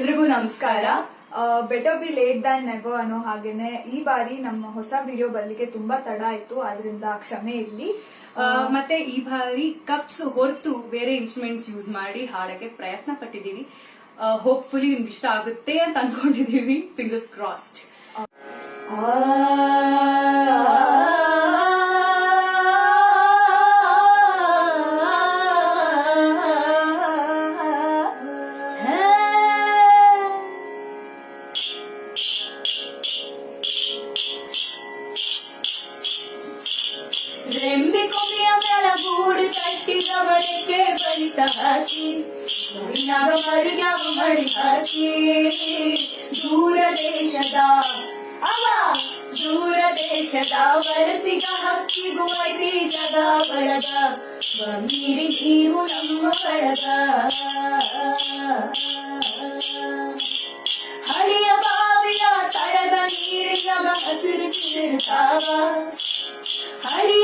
ಎಲ್ರಿಗೂ ನಮಸ್ಕಾರ better be late than never ಅನ್ನೋ ಹಾಗೇನೆ ಈ ಬಾರಿ ನಮ್ಮ ಹೊಸ ವಿಡಿಯೋ ಬರ್ಲಿಕ್ಕೆ ತುಂಬಾ ತಡ ಆಯ್ತು ಅದರಿಂದ ಕ್ಷಮೆ ಇರ್ಲಿ ಮತ್ತೆ ಈ ಬಾರಿ ಕಪ್ಸ್ ಹೊರತು ಬೇರೆ ಇನ್ಸ್ಟ್ರೂಮೆಂಟ್ಸ್ ಯೂಸ್ ಮಾಡಿ ಹಾಡಕ್ಕೆ ಪ್ರಯತ್ನ ಪಟ್ಟಿದ್ದೀವಿ ಹೋಪ್ಫುಲಿ ನಿಮ್ಗೆ ಇಷ್ಟ ಆಗುತ್ತೆ ಅಂತ ಅನ್ಕೊಂಡಿದೀವಿ ಫಿಂಗರ್ಸ್ ಕ್ರಾಸ್ಡ್ ಸಹಸಿ ನಗಮರಿಗೆ ಮಡಿ ಹಸಿ ದೂರ ದೇಶದ ಅವ ದೂರ ದೇಶದ ವಲಸಿಗ ಹಕ್ಕಿಗೂ ಐತಿ ಜಗ ಬಳಗ ಬಂದಿರಿ ನೀವು ನಮ್ಮ ಬಳಗ ಹಳಿಯ ಬಾವಿಯ ತಳದ ನೀರಿನ ಹಸಿರು ಚಿರುತ್ತಾವ ಹಳಿಯ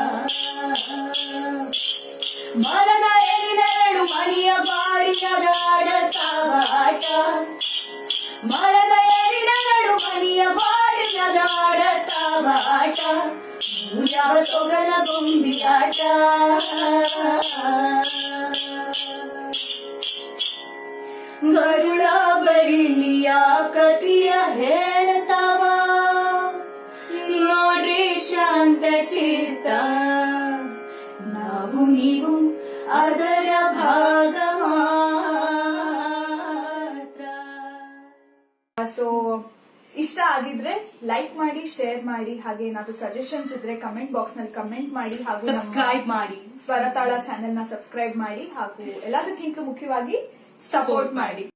गरुडा बैलिया कतिया हेळतावा ನೋಡ್ರಿ शांत ಚಿತ್ತ नाव ನೀವು ಇಷ್ಟ ಆಗಿದ್ರೆ ಲೈಕ್ ಮಾಡಿ ಶೇರ್ ಮಾಡಿ ಹಾಗೆ ಏನಾದ್ರು ಸಜೆಷನ್ಸ್ ಇದ್ರೆ ಕಮೆಂಟ್ ಬಾಕ್ಸ್ ನಲ್ಲಿ ಕಮೆಂಟ್ ಮಾಡಿ ಹಾಗೂ ಸಬ್ಸ್ಕ್ರೈಬ್ ಮಾಡಿ ಸ್ವರತಾಳ ಚಾನೆಲ್ ನ ಸಬ್ಸ್ಕ್ರೈಬ್ ಮಾಡಿ ಹಾಗೂ ಎಲ್ಲದಕ್ಕಿಂತ ಮುಖ್ಯವಾಗಿ ಸಪೋರ್ಟ್ ಮಾಡಿ